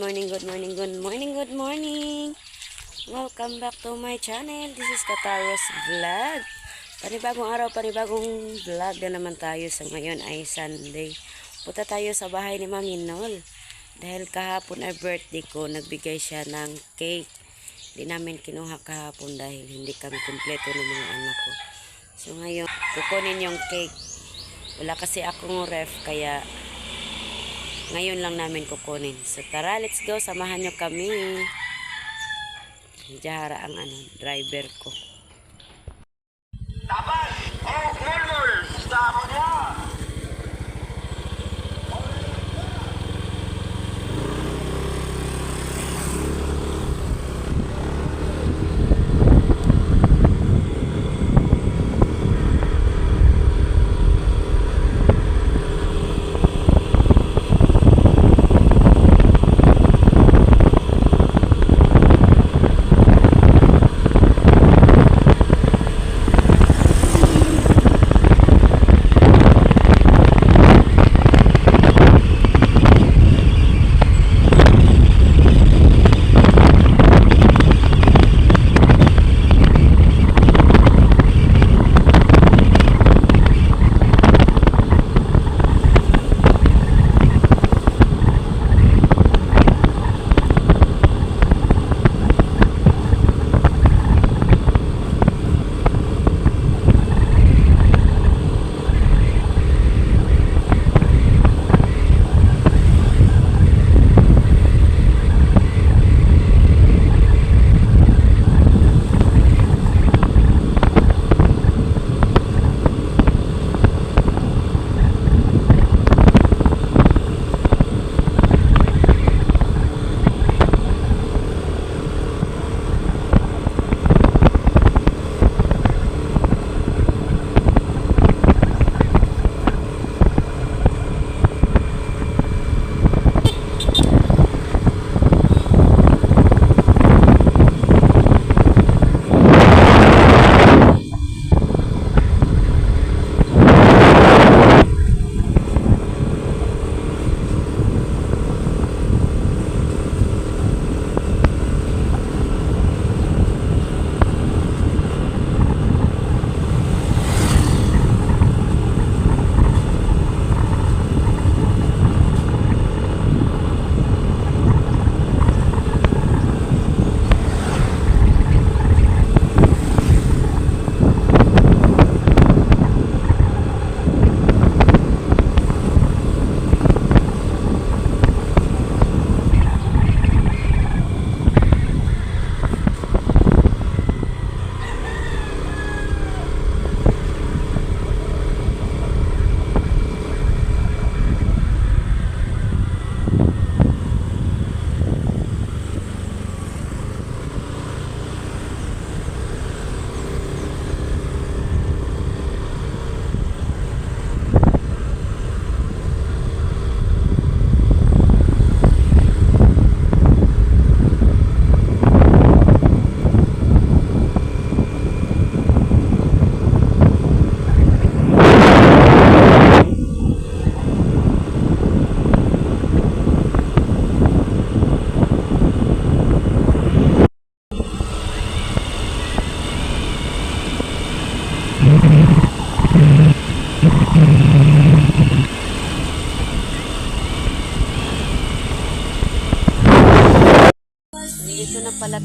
morning, good morning, good morning, good morning. Welcome back to my channel. This is Kataros Vlog. Panibagong araw, panibagong vlog na naman tayo sa ngayon ay Sunday. Punta tayo sa bahay ni Mami Nol. Dahil kahapon ay birthday ko, nagbigay siya ng cake. Hindi namin kinuha kahapon dahil hindi kami kumpleto ng mga anak ko. So ngayon, kukunin yung cake. Wala kasi akong ref, kaya ngayon lang namin kukunin. So tara, let's go. Samahan nyo kami. Jahara ang ano, driver ko. Tapan!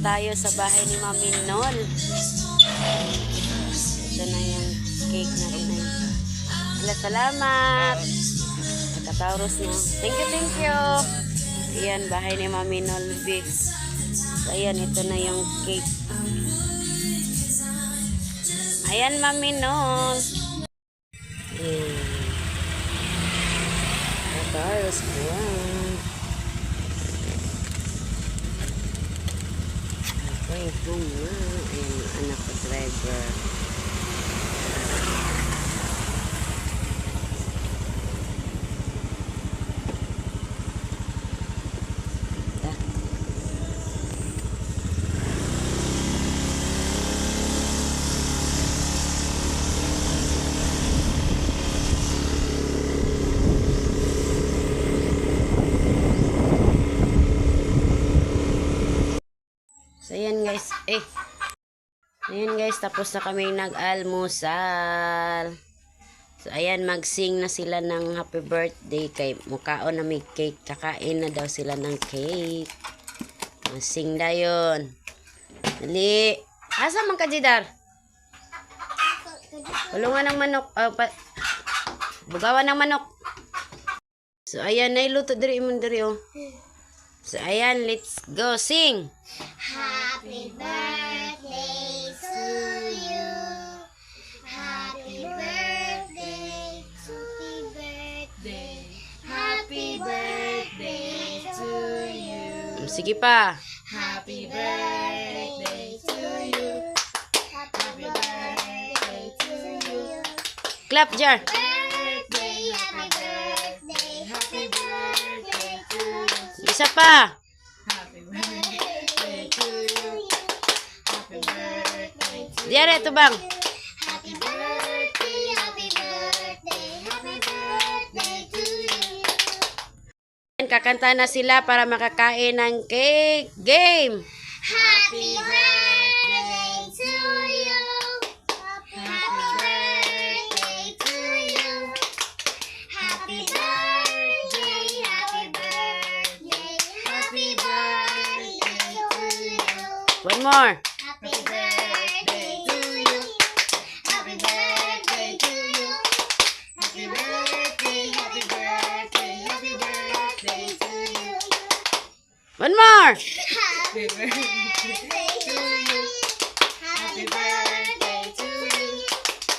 Tayo sa bahay ni Mami Nol. Ito na yung cake na rin. Wala, salamat. Nagkatauros na. Thank you, thank you. Ayan, bahay ni Mami Nol B. So, ayan, ito na yung cake. Ayan, Mami Nol. Ayan. Katauros ko yan. Okay, home na. Ayan, yung anak ko driver. Ayan guys, tapos na kami nag-almusal. So, ayan, mag-sing na sila ng happy birthday kay mukhaon na may cake. Kakain na daw sila ng cake. Mag-sing na yun. Dali. Asa man ka, Jidar? Kulungan ng manok. ah, pa, bugawan ng manok. So, ayan, nailuto diri mo diri, oh. So, ayan, let's go sing. Happy birthday to you. Happy birthday. Happy birthday. Happy birthday to you. Sige pa. Happy birthday to you. Happy birthday to you. Clap, Jar. Birthday, happy birthday, happy birthday to you. Isa pa. Birthday to you. Happy birthday to Diare, tubang. Happy birthday, happy birthday, happy birthday to you. Kakanta na sila para makakain ng cake. Game! Happy birthday to you. Happy birthday to you. Happy birthday, happy birthday, happy birthday to you. One more. Happy birthday to you. Happy birthday to you. Happy birthday, happy birthday, happy birthday to you. One more. Happy birthday to you. Happy birthday to you.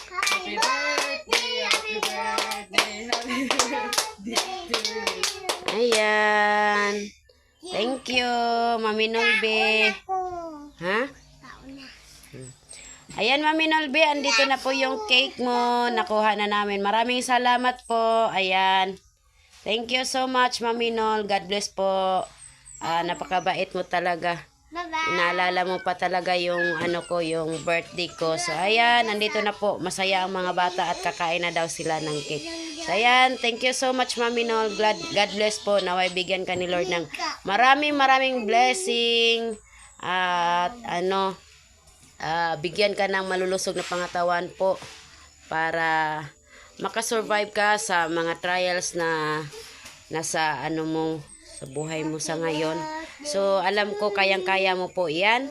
Happy birthday, happy birthday, happy birthday. Ayan. Thank you, Mami Nolbe. Ha? Ayan, Mami Nolbe, andito na po yung cake mo. Nakuha na namin. Maraming salamat po. Ayan. Thank you so much, Mami Nol. God bless po. Ah, napakabait mo talaga. Inaalala mo pa talaga yung ano ko, yung birthday ko. So, ayan, nandito na po. Masaya ang mga bata at kakain na daw sila ng cake. So, ayan, thank you so much, Mami Nol. Glad, God bless po. Naway bigyan ka ni Lord ng maraming maraming blessing. At ano, ah, bigyan ka ng malulusog na pangatawan po para makasurvive ka sa mga trials na nasa ano mo sa buhay mo sa ngayon. So, alam ko kayang-kaya mo po 'yan.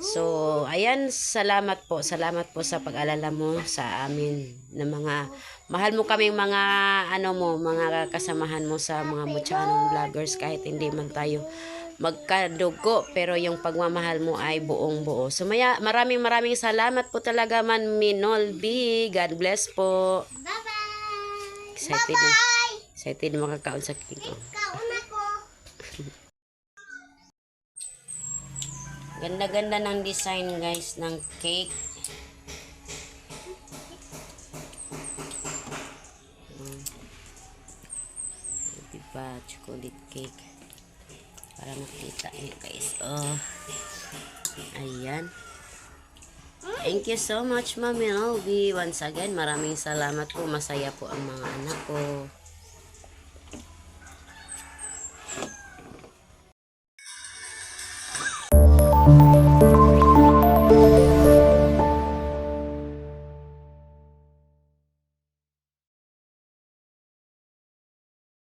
So, ayan, salamat po. Salamat po sa pag-alala mo sa amin na mga mahal mo kaming mga ano mo, mga kasamahan mo sa mga Muchanong vloggers kahit hindi man tayo magkadugo pero yung pagmamahal mo ay buong buo. So maya, maraming maraming salamat po talaga man Minolbi. God bless po. Bye-bye. Excited na. Bye. Excited makakaon sa ko. Kauna ko. Ganda-ganda ng design guys ng cake. Mm. Diba? Chocolate cake. Para makita niyo guys. Oh. Ayan. Thank you so much, Mami Novi. Once again, maraming salamat po. Masaya po ang mga anak ko.